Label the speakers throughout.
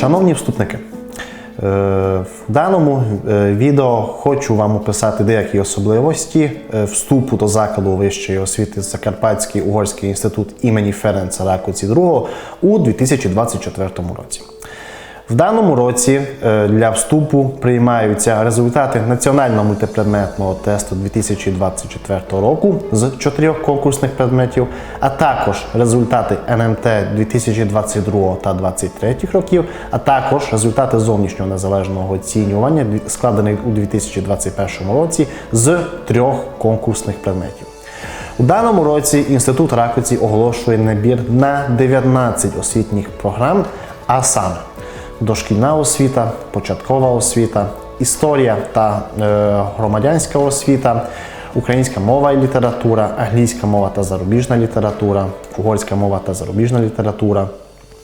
Speaker 1: Шановні вступники, е, в даному е, відео хочу вам описати деякі особливості е, вступу до закладу вищої освіти Закарпатський угорський інститут імені Ференца Ракоці II у 2024 році. В даному році е, для вступу приймаються результати національного мультипредметного тесту 2024 року з чотирьох конкурсних предметів, а також результати НМТ 2022 та 2023 років, а також результати зовнішнього незалежного оцінювання, складених у 2021 році з трьох конкурсних предметів. У даному році інститут Ракоці оголошує набір на 19 освітніх програм, а саме дошкільна освіта, початкова освіта, історія та е, громадянська освіта, українська мова і література, англійська мова та зарубіжна література, угорська мова та зарубіжна література.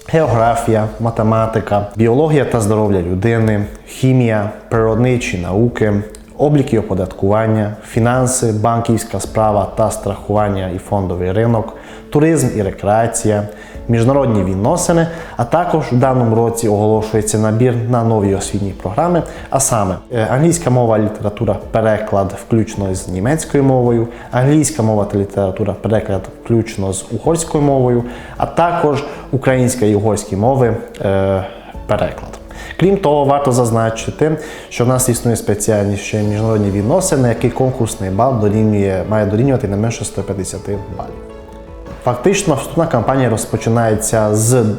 Speaker 1: Географія, математика, біологія та здоров'я людини, хімія, природничі науки, облік і оподаткування, фінанси, банківська справа та страхування і фондовий ринок, туризм і рекреація, міжнародні відносини, а також в даному році оголошується набір на нові освітні програми, а саме е, англійська мова, література, переклад, включно з німецькою мовою, англійська мова та література, переклад, включно з угорською мовою, а також українська і угорські мови е, переклад. Крім того, варто зазначити, що в нас існує спеціальність ще міжнародні відносини, який конкурсний бал дорівнює, має дорівнювати не менше 150 балів. Фактично, вступна кампанія розпочинається з 1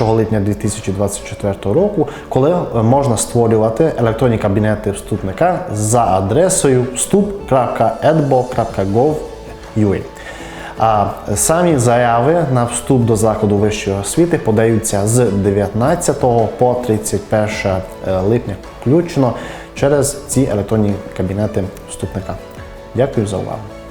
Speaker 1: липня 2024 року, коли е, можна створювати електронні кабінети вступника за адресою вступ.edbo.gov.ua. А самі заяви на вступ до закладу вищої освіти подаються з 19 по 31 липня включно через ці електронні кабінети вступника. Дякую за увагу.